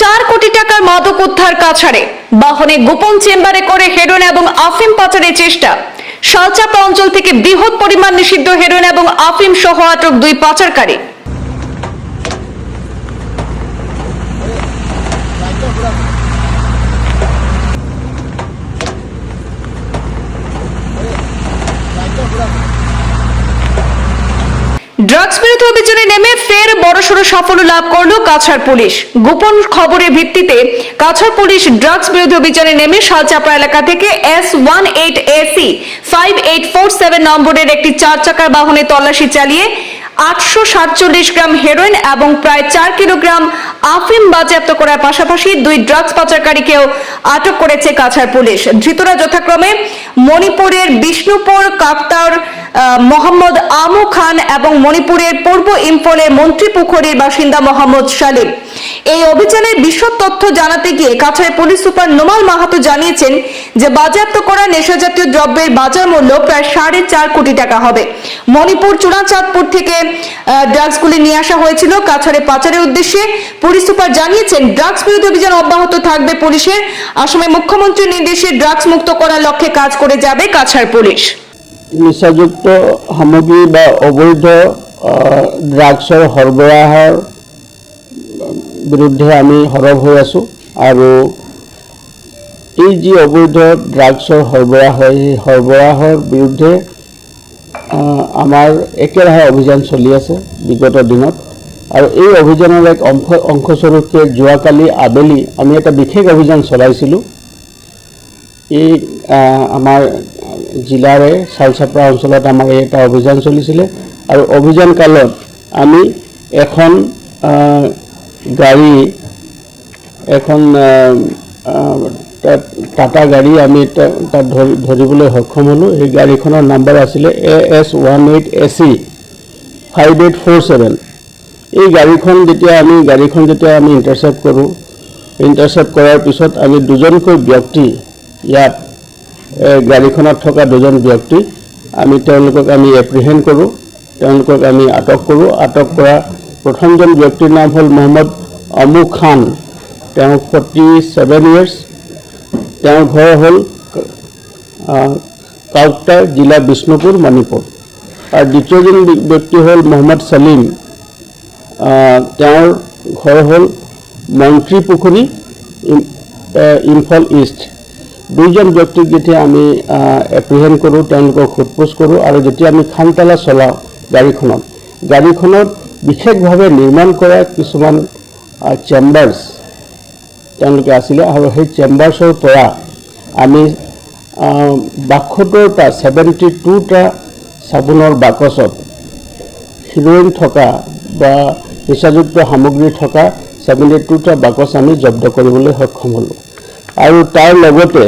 চার কোটি টাকার মাদক উদ্ধার কাছাড়ে বাহনে গোপন চেম্বারে করে হেরোইন এবং আফিম পাচারের চেষ্টা। সালচাপা অঞ্চল থেকে বৃহৎ পরিমাণ নিষিদ্ধ হেরোইন এবং আফিম সহ আটক দুই পাচারকারী। ড্রাগস বিরোধী অভিযানে নেমে ফের বড়সড় সাফল্য লাভ করল কাছাড় পুলিশ। গোপন খবরের ভিত্তিতে কাছাড় পুলিশ ড্রাগস বিরোধী অভিযানে নেমে শালচাপড়া এলাকা থেকে S one eight AC five eight four seven নম্বরের একটি চার চাকার বাহনে তল্লাশি চালিয়ে আটশো সাতচল্লিশ গ্রাম হেরোইন এবং প্রায় চার কিলোগ্রাম আফিম বাজেয়াপ্ত করার পাশাপাশি দুই ড্রাগস পাচারকারীকেও আটক করেছে কাছাড় পুলিশ। ধৃতরা যথাক্রমে মণিপুরের বিষ্ণুপুর কাকতার আহ, মোহাম্মদ আমু খান এবং মণিপুরের পূর্ব ইম্ফলের মন্ত্রীপুখুরীর বাসিন্দা মোহাম্মদ সালিম এই অভিযানের বিশদ তথ্য জানাতে গিয়ে কাছাড়ের পুলিশ সুপার নোমাল মাহাতো জানিয়েছেন যে বাজেয়াপ্ত করা নেশাজাতীয় দ্রব্যের বাজার মূল্য প্রায় সাড়ে চার কোটি টাকা হবে। মণিপুর চূড়াচাঁদপুর থেকে ড্রাগসগুলি নিয়ে আসা হয়েছিল। কাছাড়ে পাচারের উদ্দেশ্যে পুলিশ সুপার জানিয়েছেন ড্রাগস বিরোধী অভিযান অব্যাহত থাকবে পুলিশের। আসামে মুখ্যমন্ত্রীর নির্দেশে ড্রাগস মুক্ত করার লক্ষ্যে কাজ করে যাবে কাছাড় পুলিশ। নিচাযুক্ত সামগ্ৰী বা অবৈধ ড্ৰাগছৰ সৰবৰাহৰ বিৰুদ্ধে আমি সৰব হৈ আছোঁ আৰু এই যি অবৈধ ড্ৰাগছৰ সৰবৰাহ হয় আহ, আমাৰ একেৰাহে অভিযান চলি আছে বিগত দিনত। আৰু এই অভিযানৰ এক অংশ, অংশস্বৰূপে যোৱাকালি আবেলি আমি এটা বিশেষ অভিযান চলাইছিলোঁ। এই আমাৰ জিলাৰে চালচাপৰা অঞ্চলত আমাৰ এই এটা অভিযান চলিছিলে। আৰু অভিযান কালত আমি এখন গাড়ী, এখন টাটা গাড়ী আমি তাত ধৰি, ধৰিবলৈ সক্ষম হ'লোঁ। সেই গাড়ীখনৰ নাম্বাৰ আছিলে A S one eight A C, five eight four seven. এই গাড়ীখন যেতিয়া আমি, গাড়ীখন যেতিয়া আমি ইণ্টাৰচেপ্ট কৰোঁ ইণ্টাৰচেপ্ট কৰাৰ পিছত আমি দুজনকৈ ব্যক্তি, ইয়াত গাড়ীখনত থকা দুজন ব্যক্তি, আমি তেওঁলোকক আমি এপ্ৰিহেণ্ড কৰোঁ, তেওঁলোকক আমি আটক কৰোঁ। আটক কৰা প্ৰথমজন ব্যক্তিৰ নাম হ'ল মহম্মদ অমু খান। তেওঁ ফৰ্টি ছেভেন ইয়েৰ্ছ তেওঁৰ ঘৰ হ'ল কাউকটা জিলা বিষ্ণুপুৰ মণিপুৰ। আৰু দ্বিতীয়জন ব্যক্তি হ'ল মহম্মদ আহ, তেওঁৰ ঘৰ হ'ল মন্ত্ৰী পুখুৰী ইম- ইম্ফল ইষ্ট। দুইজন ব্যক্তিক যেতিয়া আমি এপ্ৰিহেণ্ড কৰোঁ তেওঁলোকক সোধপোছ কৰোঁ আৰু যেতিয়া আমি খানতালা চলাওঁ গাড়ীখনত গাড়ীখনত বিশেষভাৱে নিৰ্মাণ কৰা কিছুমান চেম্বাৰ্ছ। তেওঁলোকে আছিলে আৰু সেই চেম্বাৰ্ছৰ পৰা আমি বাসত্তৰটা ছেভেণ্টি টুটা চাবোনৰ বাকচত হিৰ'ইন থকা বা নিচাযুক্ত সামগ্ৰী থকা ছেভেণ্টি টুটা বাকচ আমি জব্দ কৰিবলৈ সক্ষম হ'লোঁ। আৰু তাৰ লগতে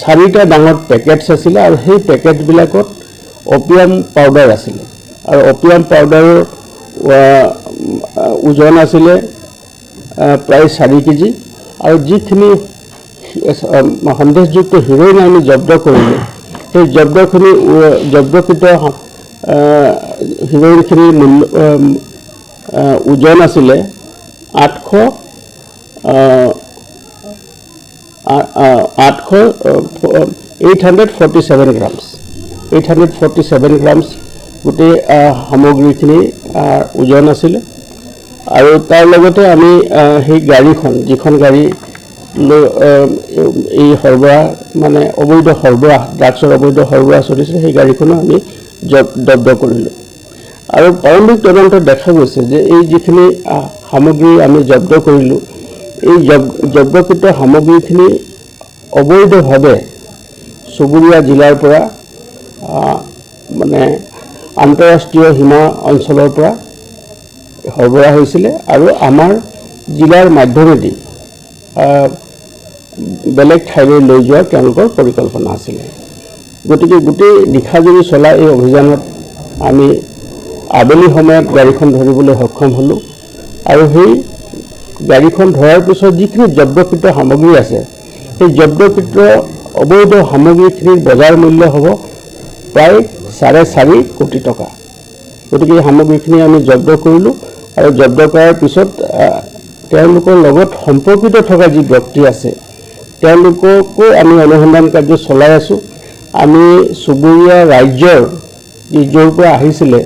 চাৰিটা ডাঙৰ পেকেটছ আছিলে আৰু সেই পেকেটবিলাকত অপিয়াম পাউডাৰ আছিলে। আৰু অপিয়াম পাউডাৰৰ ওজন আছিলে প্ৰায় চাৰি কেজি। আৰু যিখিনি সন্দেহযুক্ত হিৰ'ইন আমি জব্দ কৰিলোঁ, সেই জব্দখিনি জব্দকৃত হিৰ'ইনখিনিৰ মূল্য ওজন আছিলে আঠশ আঠশ eight hundred forty seven grams eight hundred forty seven grams গোটেই সামগ্ৰীখিনি ওজন আছিলে। আৰু তাৰ লগতে আমি সেই গাড়ীখন, যিখন গাড়ী এই সৰবৰাহ মানে অবৈধ সৰবৰাহ, ড্ৰাগছৰ অবৈধ সৰবৰাহ চলিছিলে, সেই গাড়ীখনো আমি জব- জব্দ কৰিলোঁ। আৰু প্ৰাৰম্ভিক তদন্তত দেখা গৈছে যে এই যিখিনি সামগ্ৰী আমি জব্দ কৰিলোঁ, এই জব- জব্দকৃত সামগ্ৰীখিনি অবৈধভাৱে চুবুৰীয়া জিলাৰ পৰা মানে আন্তঃৰাষ্ট্ৰীয় সীমা অঞ্চলৰ পৰা সৰবৰাহ হৈছিলে আৰু আমাৰ জিলাৰ মাধ্যমেদি বেলেগ ঠাইলৈ লৈ যোৱাৰ তেওঁলোকৰ পৰিকল্পনা আছিলে। গতিকে গোটেই নিশাজুৰি চলা এই অভিযানত আমি আবেলি সময়ত গাড়ীখন ধৰিবলৈ সক্ষম হ'লোঁ আৰু সেই গাড়ীখন ধৰাৰ পিছত যিখিনি জব্দকৃত সামগ্ৰী আছে সেই জব্দকৃত অবৈধ সামগ্ৰীখিনিৰ বজাৰ মূল্য হ'ব প্ৰায় চাৰে চাৰি কোটি টকা। গতিকে এই সামগ্ৰীখিনি আমি জব্দ কৰিলোঁ। আৰু জব্দ কৰাৰ পিছত তেওঁলোকৰ লগত সম্পৰ্কিত থকা যি ব্যক্তি আছে তেওঁলোককো আমি অনুসন্ধান কাৰ্য চলাই আছোঁ। আমি চুবুৰীয়া ৰাজ্যৰ যি য'ৰ পৰা আহিছিলে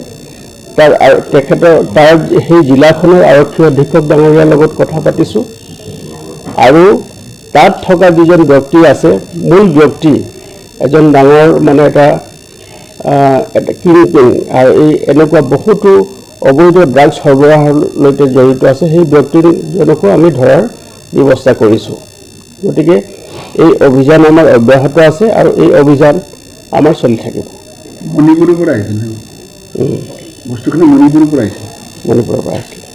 তাৰ তেখেতৰ তাৰ সেই জিলাখনৰ আৰক্ষী অধীক্ষক ডাঙৰীয়াৰ লগত কথা পাতিছোঁ। আৰু তাত থকা যিজন ব্যক্তি আছে মূল ব্যক্তি এজন ডাঙৰ মানে এটা এটা কিং আৰু এই এনেকুৱা বহুতো অবৈধ ড্ৰাগছ সৰবৰাহলৈকে জড়িত আছে সেই ব্যক্তিজনকো আমি ধৰাৰ ব্যৱস্থা কৰিছোঁ। গতিকে এই অভিযান আমাৰ অব্যাহত আছে আৰু এই অভিযান আমাৰ চলি থাকিব। মণিপুৰৰ পৰা আহিছিল বস্তুখিনি মণিপুৰৰ পৰা আহিছিল। মণিপুৰৰ পৰা আহিছিলে।